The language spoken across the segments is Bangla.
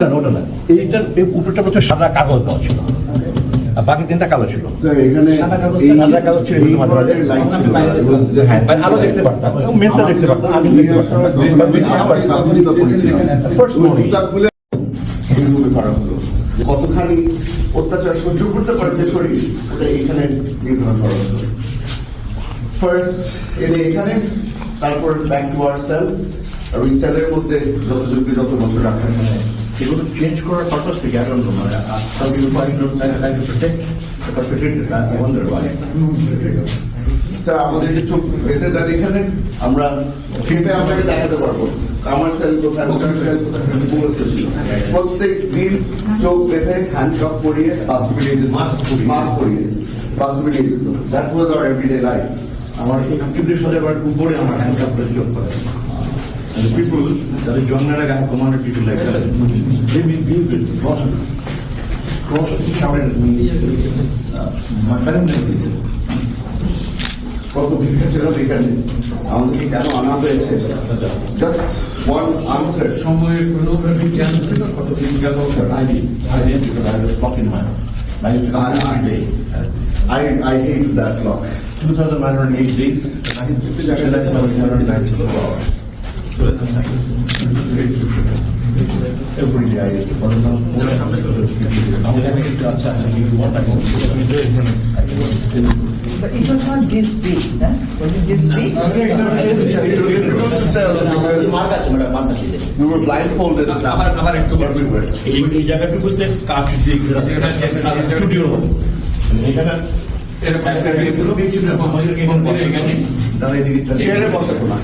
ওটা না। এইটার উপরটা সাদা কাগজ দেওয়া ছিল। আর বাকি তিনটা কালো ছিল। সাদা কাগজ- ছিল। আলো দেখতে পারতাম। মেসটা দেখতে পারতাম। আমি দেখতে পারতাম। করা হলো। কতখানি অত্যাচার সহ্য করতে পারে যে শরীর ওটা এখানে নির্ধারণ করা হলো। ফার্স্ট এখানে তারপর ব্যাক টু আওয়ার সেল আর ওই সেলের মধ্যে যত যোগ্য যত বছর রাখা হয় এগুলো চেঞ্জ করার পারপাস থেকে I don't know, মানে some people to try to protect the perpetrators, I wonder why. তা আমাদের চোখ বেঁধে দেন এখানে? আমরা সেটা আপনাকে দেখাতে পারব। আমার সেল কোথায়? ওটার সেল কোথায়? প্রত্যেক দিন চোখ বেঁধে হ্যান্ডকাপ পরিয়ে বাথরুমে নিয়ে যেত। মাস্ক মাস্ক পরিয়ে বাথরুমে নিয়ে যেত। That was our everyday life আমার একচল্লিশ হাজার বার উপরে আমার হ্যান্ড কাপ করে চোখ করে the people, যাদের জন্মের আগে আমি commanded people like that, they will be with cross, cross shouted at me. Uh, My parents. কত ভিক্ষা ছিল এখানে আমাদেরকে কেন আনা হয়েছে জাস্ট ওয়ান আনসার সময়ের কোনো বিজ্ঞান ছিল কত বিজ্ঞান I I did because I was stuck in my, I every day. I I hate that clock 2,908 days, and I had 2,994 hours. Every day I used to follow them. আমি জানি একটু আচ্ছা আচ্ছা you want I want But it was not this big, huh? Was it this big? We were blindfolded everywhere. এই এই কাজ দিয়ে স্টুডিওর এখানে এরকম একটা তারা এদিকে চলে চেয়ারে বসাতো না.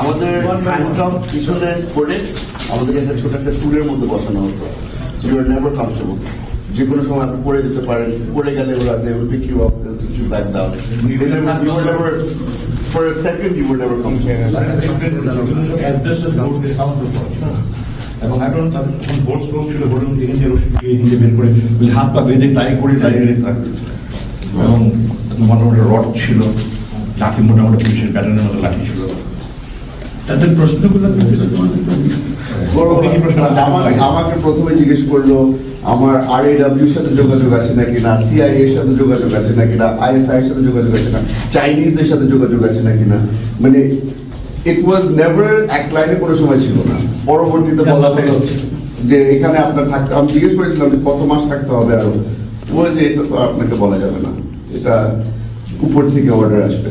আমাদের পিছনে করে আমাদের একটা ছোট একটা মধ্যে বসানো হতো। ইউ আর নেভার কমফর্টেবল যে কোনো সময় আপনি পড়ে যেতে পারেন। পড়ে গেলে ওরা they will pick you up and sit you back down you will never for a second you will never comfortable এবং এখন তাদের যখন বোর্ড স্পোর্ট ছিল বোর্ডের মধ্যে হিন্দি রসিদ দিয়ে হিন্দি বের করে ওই হাত পা বেঁধে টাই করে দাঁড়িয়ে থাকবে এবং মোটামুটি রড ছিল লাঠি মোটামুটি পুলিশের প্যাটার্নের মতো লাঠি ছিল। তাদের প্রশ্নগুলো আমাকে আমাকে প্রথমে জিজ্ঞেস করল আমার আর সাথে যোগাযোগ আছে নাকি না? সিআইএ এর সাথে যোগাযোগ আছে নাকি না? আইএসআই এর সাথে যোগাযোগ আছে না? চাইনিজদের সাথে যোগাযোগ আছে নাকি না? মানে ইট ওয়াজ নেভার এক লাইনে কোনো সময় ছিল না। পরবর্তীতে বলা হলো যে এখানে আপনার থাকতে আমি জিজ্ঞেস করেছিলাম যে কত মাস থাকতে হবে আরও। বলে যে এটা তো আপনাকে বলা যাবে না। এটা উপর থেকে অর্ডার আসবে।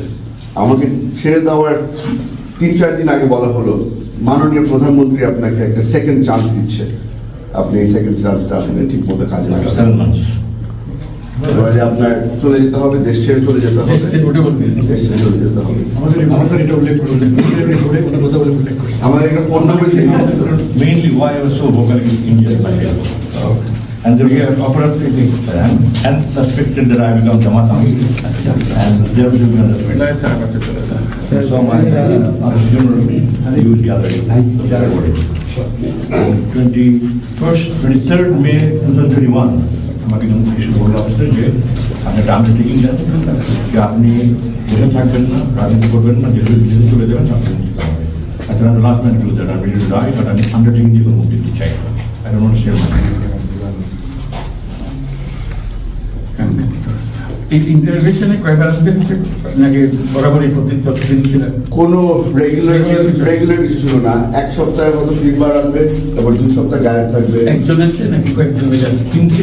আমাকে ছেড়ে দেওয়ার তিন চার দিন আগে বলা হলো মাননীয় প্রধানমন্ত্রী আপনাকে একটা সেকেন্ড চান্স দিচ্ছে। আপনি এই সেকেন্ড চান্সটা আপনি ঠিক মতো কাজে লাগাবেন। এবারে আপনার চলে যেতে হবে দেশ ছেড়ে চলে যেতে হবে দেশ ছেড়ে ওটা বলবেন। দেশ ছেড়ে চলে যেতে হবে আমাদের এটা উল্লেখ করছেন ওটা কথা বলে উল্লেখ করছেন আমাদের একটা ফোন নাম্বার দিয়ে mainly why I was so vocal in India is my failure. And there were operative things and, and suspected that I become Jamaat and there was a misunderstanding. So my, uh, funeral, they used the other, so that was Twenty-first, twenty-third May two thousand twenty-one, আমাকে যখন কিছু বলল অফিসার যে আপনি একটা আন্ডারটেকিং দেন যে আপনি বসে থাকবেন না রাজনীতি করবেন না যেহেতু বিদেশে চলে যাবেন আপনি নিতে হবে। I আমি last man I'm ready to die, but I'm undertaking the মুক্তি চাই আই I don't এই কয়বার আসবে? নাকি বরাবরই প্রতি ছিলেন? কোনো রেগুলার রেগুলার কিছু ছিল। না। এক সপ্তাহে হয়তো তিনবার আসবে তারপর দুই সপ্তাহ গায়েব থাকবে। একজন আসছে নাকি কয়েকজন আসছে?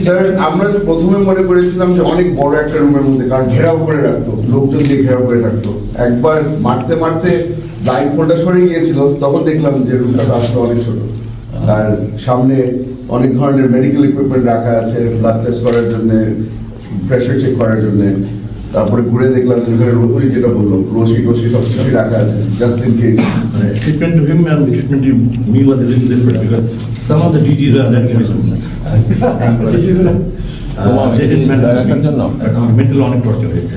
স্যার আমরা প্রথমে মনে করেছিলাম যে অনেক বড় একটা রুমের মধ্যে কারণ ঘেরাও করে রাখতো লোকজন দিয়ে ঘেরাও করে রাখতো। একবার মারতে মারতে লাইন ফোল্ডার সরে গিয়েছিল তখন দেখলাম যে রুমটা আসলে অনেক ছোট। আর সামনে অনেক ধরনের মেডিকেল ইকুইপমেন্ট রাখা আছে ব্লাড টেস্ট করার জন্য প্রেশার চেক করার জন্য। তারপরে ঘুরে দেখলাম যেখানে রোহরি যেটা বলল রশি টসি সব কিছু রাখা আছে just in case treatment to him ma'am treatment to me was little different because some of the disease R that case অনেক টর্চার হয়েছে।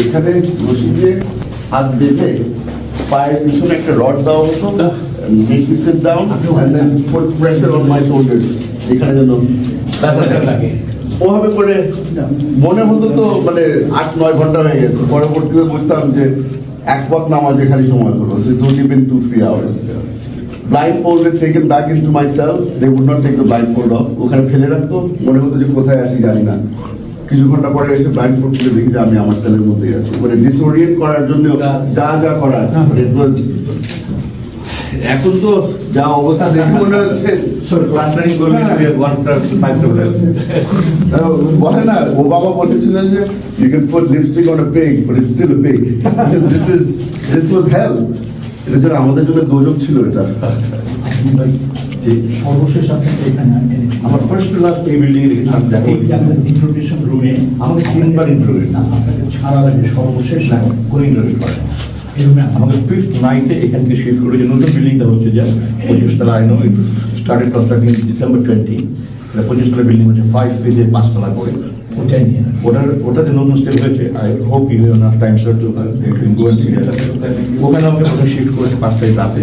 এখানে রশি দিয়ে হাত বেঁধে পায়ের পিছনে একটা রড দেওয়া হতো মাই এখানে যেন লাগে। ওভাবে করে মনে হতো তো মানে আট নয় ঘণ্টা হয়ে গেছে। পরবর্তীতে বুঝতাম যে এক পথ নামাজে খালি সময় হলো সে don't even two three hours blindfolded taken back into myself they would not take the blindfold off ওখানে ফেলে রাখতো। মনে হতো যে কোথায় আছি জানি না। কিছু ঘণ্টা পরে এসে ব্লাইন্ড ব্লাইন্ডফোল্ড করে দেখি যে আমি আমার সেলের মধ্যেই আছি। মানে ডিসওরিয়েন্ট করার জন্য যা যা করার it was এখন তো যা অবস্থা দেখে মনে হচ্ছে প্লাস্টারিং করলে ওয়ান স্টার ফাইভ স্টার বলে না ও বাবা বলেছিলেন যে you can put lipstick on a pig but it's still a pig this is this was hell এটা আমাদের জন্য দোজক ছিল এটা। যে সর্বশেষ আপনাকে এখানে আমার ফার্স্ট টু লাস্ট এই বিল্ডিং এ আমাদের রুমে আমাকে তিনবার ইন্টারভিউ না আপনাকে ছাড়ার আগে সর্বশেষ কোনো ইন্টারভিউ করে। এই রুমে আমাকে ফিফথ নাইটে এখান থেকে শিফট করে যে নতুন বিল্ডিংটা হচ্ছে যে পঁচিশ তলা I know started constructing December twenty পঁচিশ তলা বিল্ডিং হচ্ছে ফাইভ পেজে পাঁচতলা করে ওটাই নিয়ে ওটার ওটাতে নতুন স্টেপ হয়েছে I hope you have enough time sir to go and see ওখানে আমাকে প্রথমে শিফট করেছে পাঁচ তারিখ রাতে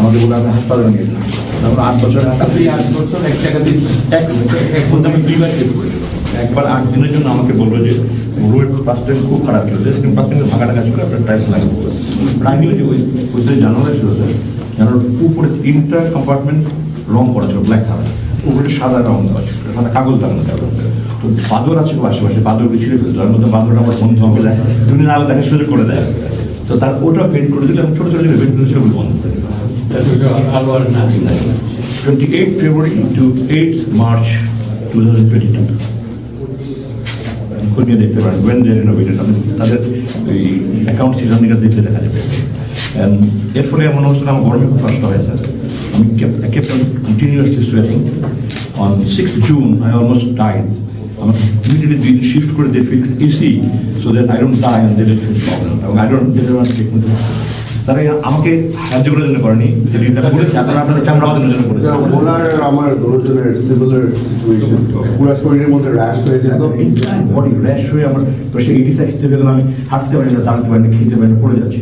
আমাকে বলে আমি হাসপাতালে নিয়ে তারপর আট বছর আট বছর এক দিয়েছেন এক আমি দুইবার শিফট করেছিলাম একবার আট দিনের জন্য আমাকে বলল যে রোড পাঁচটা খুব খারাপ ছিল যে পাঁচটা ভাঙা টাকা ছিল আপনার টাইলস লাগাবো প্রাইমারি যে ওই ওই যে জানালা ছিল স্যার জানালার উপরে তিনটা কম্পার্টমেন্ট রং করা ছিল ব্ল্যাক কালার উপরে সাদা রং দেওয়া ছিল সাদা কাগজ লাগানো ছিল। তো বাদর আছে আশেপাশে বাদরকে ছিঁড়ে ফেলতো তার মধ্যে বাদরটা আমার বন্ধু হবে দেয় তুমি না আলো তাকে সুযোগ করে দেয়। তো তার ওটা পেন্ট করে দিলে ছোটো ছোটো পেন্ট ছিল বন্ধ করে ভালো আর না। 28 February to 8 March 2022. খুঁজে দেখতে পারেন। ওয়েন দে রিনোভেটেড আপনি তাদের ওই অ্যাকাউন্ট সিজনটা দেখতে দেখা যাবে। এর ফলে মনে হচ্ছে আমার গরমে খুব কষ্ট হয়, স্যার। আমি captain continuously sweating on six June I almost died আমার ইমিডিয়েটলি দুই শিফট করে দিয়ে fix AC so that I don't die and they face problem এবং আই ডোন্ট দে ডোন্ট তারা আমাকে সাহায্য করার জন্য করেনি। যেটা এটা করেছে আপনারা আপনাদের চামড়া আমাদের জন্য করেছে। ওনার আমার দুজনের সিমিলার সিচুয়েশন পুরো শরীরের মধ্যে র্যাশ হয়ে যেত। বডি র্যাশ হয়ে আমার তো সেই এইটি সাইজ থেকে আমি হাঁটতে পারি না দাঁড়াতে পারি না খেতে পারি না পড়ে যাচ্ছি।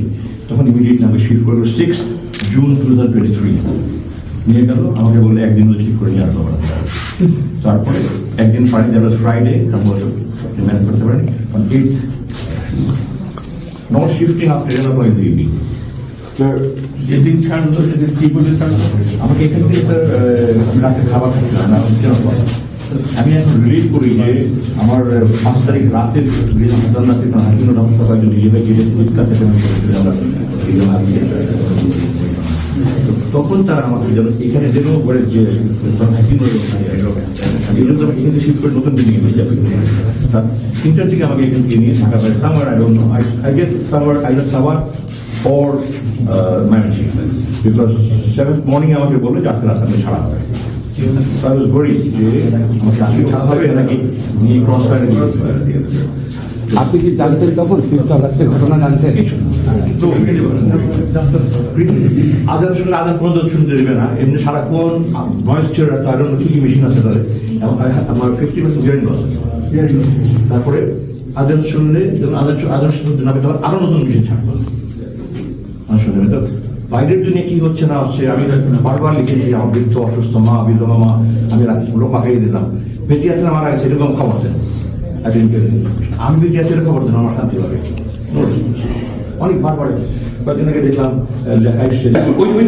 তখন ইমিডিয়েটলি আমাকে শিফট করল six June two thousand twenty three নিয়ে গেল আমাকে বলল একদিন ঠিক করে নিয়ে আসব। তারপরে একদিন দ্যাট ওয়াজ ফ্রাইডে তারপর ম্যানেজ করতে পারি eight not shifting after an evening যেদিন ছাড়লো সেদিন কি বলে ছাড়লো আমাকে এখান থেকে, স্যার আমি রাতে খাবার না আমি এখন রিলিভ করি যে আমার পাঁচ তারিখ রাতে হাজার রাতে চিৎকার থেকে তো তখন তারা আমাকে যেন এখানে যেন করে যে জন্য আমি এখানে শিফট করে নতুন বিল্ডিং হয়ে যাবে। তিনটার দিকে আমাকে নিয়ে থাকা পারে summer I don't know I guess summer either summer or uh, managing because seventh morning আমাকে বলল যে আজকে রাতে আপনি ছাড়া হবে। So I was worried যে আমাকে আজকে ছাড়া হবে নাকি? নিয়ে ক্রস ফায়ার দিয়ে আপনি কি জানতেন তখন? আগস্টের ঘটনা জানতেন। আজান শুনলে আজান পর্যন্ত শুনতে দেবে না। এমনি সারাক্ষণ ময়েশ্চার তার জন্য কি কি মেশিন আছে তাদের? এবং আমার ফিফটি পার্সেন্ট জয়েন লস তারপরে আজান শুনলে যখন আজান আজান শুনতে না আরও নতুন মেশিন ছাড়বো আসলে তো বাইরের দুনিয়া কি হচ্ছে না হচ্ছে আমি বারবার লিখেছি আমার বৃদ্ধ অসুস্থ মা বিধবা মা আমি লোক মাখাই দিলাম। বেঁচে আছে না মারা গেছে এরকম খবর দেন. আমি বেঁচে আছি এরকম খবর দেন আমার শান্তি হবে অনেক বারবার কয়েকদিন আগে দেখলাম লেখা এসছে ওই ওই